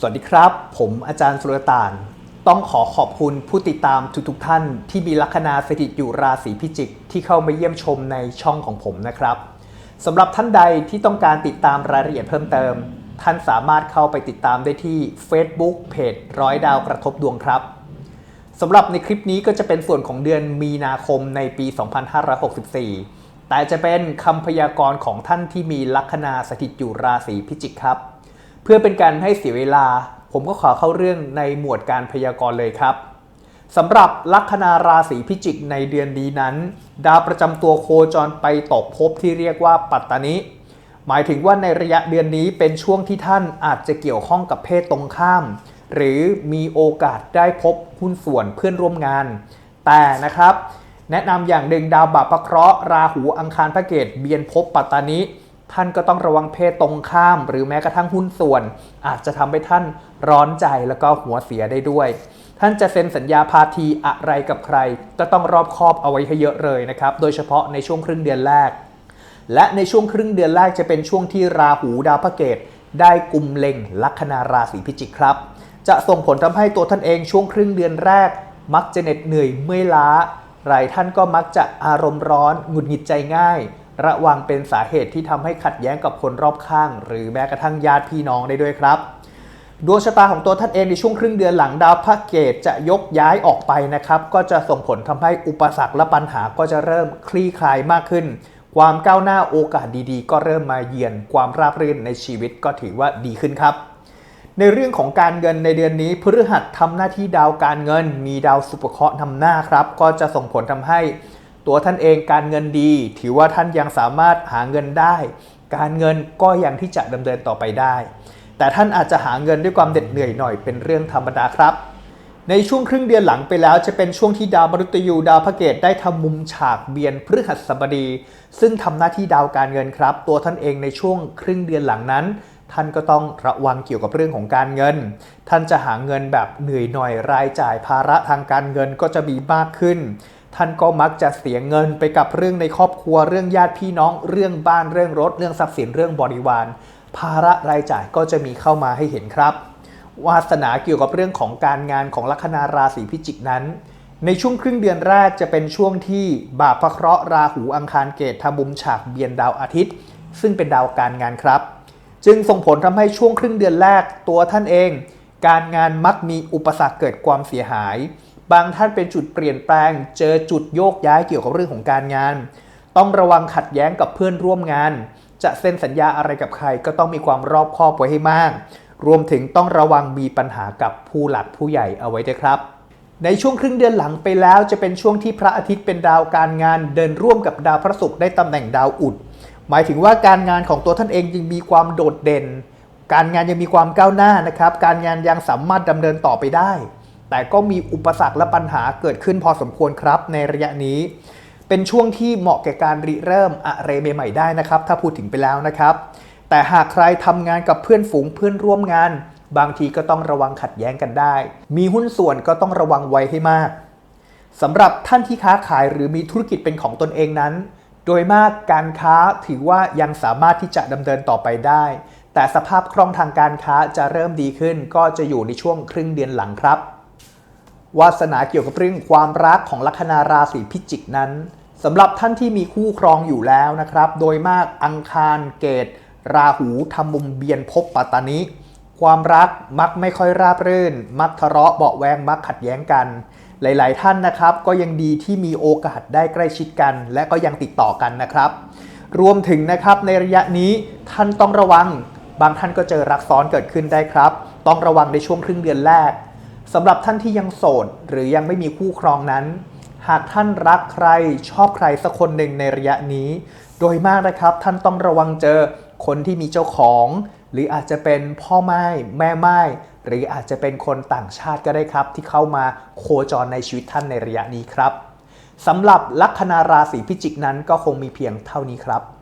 สวัสดีครับ ผมอาจารย์สุรตาน ต้องขอขอบคุณผู้ติดตามทุกๆท่าน ที่มีลัคนาสถิตอยู่ราศีพิจิก ที่เข้ามาเยี่ยมชมในช่องของผมนะครับสำหรับท่านใดที่ต้องการติดตามรายละเอียดเพิ่มเติม ท่านสามารถเข้าไปติดตามได้ที่ Facebook เพจร้อยดาวกระทบดวงครับสำหรับในคลิปนี้ก็จะเป็นส่วนของเดือนมีนาคมในปี 2564 แต่จะเป็นคำพยากรณ์ของท่านที่มีลัคนาสถิตอยู่ราศีพิจิกครับ พื่อเป็นการให้เสียเวลา ผมก็ขอเข้าเรื่องในหมวดการพยากรณ์เลยครับสำหรับลัคนาราศีพิจิกในเดือนนี้นั้น ดาวประจำตัวโคจรไปตกภพที่เรียกว่าปัตตานิหมายถึงว่าในระยะเดือนนี้เป็นช่วงที่ท่านอาจจะเกี่ยวข้องกับเพศตรงข้าม หรือมีโอกาสได้พบหุ้นส่วนเพื่อนร่วมงาน แต่นะครับ แนะนำอย่างหนึ่งดาวบาปะเคราะห์ราหูอังคารพระเกตเบียนภพปัตตานิ ท่านก็ต้องระวังเพศตรงข้าม หรือแม้กระทั่งหุ้นส่วน อาจจะทำให้ท่านร้อนใจแล้วก็หัวเสียได้ด้วย ท่านจะเซ็นสัญญาพาทีอะไรกับใคร ก็ต้องรอบคอบเอาไว้ให้เยอะเลยนะครับ โดยเฉพาะในช่วงครึ่งเดือนแรก และในช่วงครึ่งเดือนแรกจะเป็นช่วงที่ราหูดาวพระเกตได้กุมเล็งลัคนาราศีพิจิกครับ จะส่งผลทำให้ตัวท่านเองช่วงครึ่งเดือนแรก มักจะเหน็ดเหนื่อยเมื่อยล้าหลายท่านก็มักจะอารมณ์ร้อนหงุดหงิดใจง่าย ระวังเป็นสาเหตุที่ทำให้ขัดแย้งกับคนรอบข้าง หรือแม้กระทั่งญาติพี่น้องได้ด้วยครับดวงชะตาของตัวท่านเองในช่วงครึ่งเดือนหลังดาวพระเกตจะยกย้ายออกไปนะครับ ก็จะส่งผลทำให้อุปสรรคและปัญหาก็จะเริ่มคลี่คลายมากขึ้น ความก้าวหน้าโอกาสดีๆ ก็เริ่มมาเยือนความราบรื่นในชีวิตก็ถือว่าดีขึ้นครับ ในเรื่องของการเงินในเดือนนี้พฤหัสทำหน้าที่ดาวการเงิน มีดาวสุภเคราะห์นำหน้าครับ ก็จะส่งผลทำให้ ตัวท่านเองการเงินดี ถือว่าท่านยังสามารถหาเงินได้ การเงินก็ยังที่จะดำเนินต่อไปได้ แต่ท่านอาจจะหาเงินด้วยความเด็ดเหนื่อยหน่อยเป็นเรื่องธรรมดาครับ ในช่วงครึ่งเดือนหลังไปแล้วจะเป็นช่วงที่ดาวมฤตยูดาวพระเกตได้ทำมุมฉากเบียนพฤหัสบดี ซึ่งทำหน้าที่ดาวการเงินครับ ตัวท่านเองในช่วงครึ่งเดือนหลังนั้นท่านก็ต้องระวังเกี่ยวกับเรื่องของการเงิน ท่านจะหาเงินแบบเหนื่อยหน่อยรายจ่ายภาระทางการเงินก็จะมีมากขึ้น ท่านก็มักจะเสียเงินไปกับเรื่องในครอบครัวเรื่องญาติพี่น้อง เรื่องบ้านเรื่องรถ เรื่องทรัพย์สินเรื่องบริวาร ภาระรายจ่ายก็จะมีเข้ามาให้เห็นครับ วาสนาเกี่ยวกับเรื่องของการงานของลัคนาราศีพิจิกนั้น ในช่วงครึ่งเดือนแรกจะเป็นช่วงที่บาปพระเคราะห์ราหูอังคารเกตทำบุมฉากเบียนดาวอาทิตย์ ซึ่งเป็นดาวการงานครับ จึงส่งผลทำให้ช่วงครึ่งเดือนแรกตัวท่านเอง การงานมักมีอุปสรรคเกิดความเสียหาย บางท่านเป็นจุดเปลี่ยนแปลง เจอจุดโยกย้ายเกี่ยวกับเรื่องของการงาน ต้องระวังขัดแย้งกับเพื่อนร่วมงาน จะเซ็นสัญญาอะไรกับใครก็ต้องมีความรอบคอบไว้ให้มาก รวมถึงต้องระวังมีปัญหากับผู้หลักผู้ใหญ่เอาไว้ด้วยครับในช่วงครึ่งเดือนหลังไปแล้วจะเป็นช่วงที่พระอาทิตย์เป็นดาวการงานเดินร่วมกับดาวพระศุกร์ได้ตำแหน่งดาวอุด หมายถึงว่าการงานของตัวท่านเองยังมีความโดดเด่น การงานยังมีความก้าวหน้านะครับ การงานยังสามารถดำเนินต่อไปได้ แต่ก็มีอุปสรรคและปัญหาเกิดขึ้นพอสมควรครับ ในระยะนี้ เป็นช่วงที่เหมาะแก่การริเริ่มอะไรใหม่ๆได้นะครับ ถ้าพูดถึงไปแล้วนะครับ แต่หากใครทำงานกับเพื่อนฝูงเพื่อนร่วมงาน บางทีก็ต้องระวังขัดแย้งกันได้ มีหุ้นส่วนก็ต้องระวังไว้ให้มากสำหรับท่านที่ค้าขายหรือมีธุรกิจเป็นของตนเองนั้น โดยมากการค้าถือว่ายังสามารถที่จะดำเนินต่อไปได้ แต่สภาพคล่องทางการค้าจะเริ่มดีขึ้น ก็จะอยู่ในช่วงครึ่งเดือนหลังครับ วาสนาเกี่ยวกับเรื่องความรักของลัคนาราศีพิจิกนั้นสำหรับท่านที่มีคู่ครองอยู่แล้วนะครับ โดยมากอังคารเกต ราหูทำมุมเบียนภพปัตตานิความรักมักไม่ค่อยราบรื่น มักทะเลาะเบาแวงมักขัดแย้งกัน หลาย ๆ ท่านนะครับ ก็ยังดีที่มีโอกาสได้ใกล้ชิดกัน และก็ยังติดต่อกันนะครับ รวมถึงนะครับในระยะนี้ท่านต้องระวัง บางท่านก็เจอรักซ้อนเกิดขึ้นได้ครับ ต้องระวังในช่วงครึ่งเดือนแรก สำหรับท่านที่ยังโสดหรือยังไม่มีคู่ครองนั้น หากท่านรักใครชอบใครสักคนหนึ่งในระยะนี้ โดยมากนะครับท่านต้องระวังเจอคนที่มีเจ้าของ หรืออาจจะเป็นพ่อไม้แม่ไม้หรืออาจจะเป็นคนต่างชาติก็ได้ครับ ที่เข้ามาโคจรในชีวิตท่านในระยะนี้ครับสำหรับลัคนาราศีพิจิกนั้นก็คงมีเพียงเท่านี้ครับ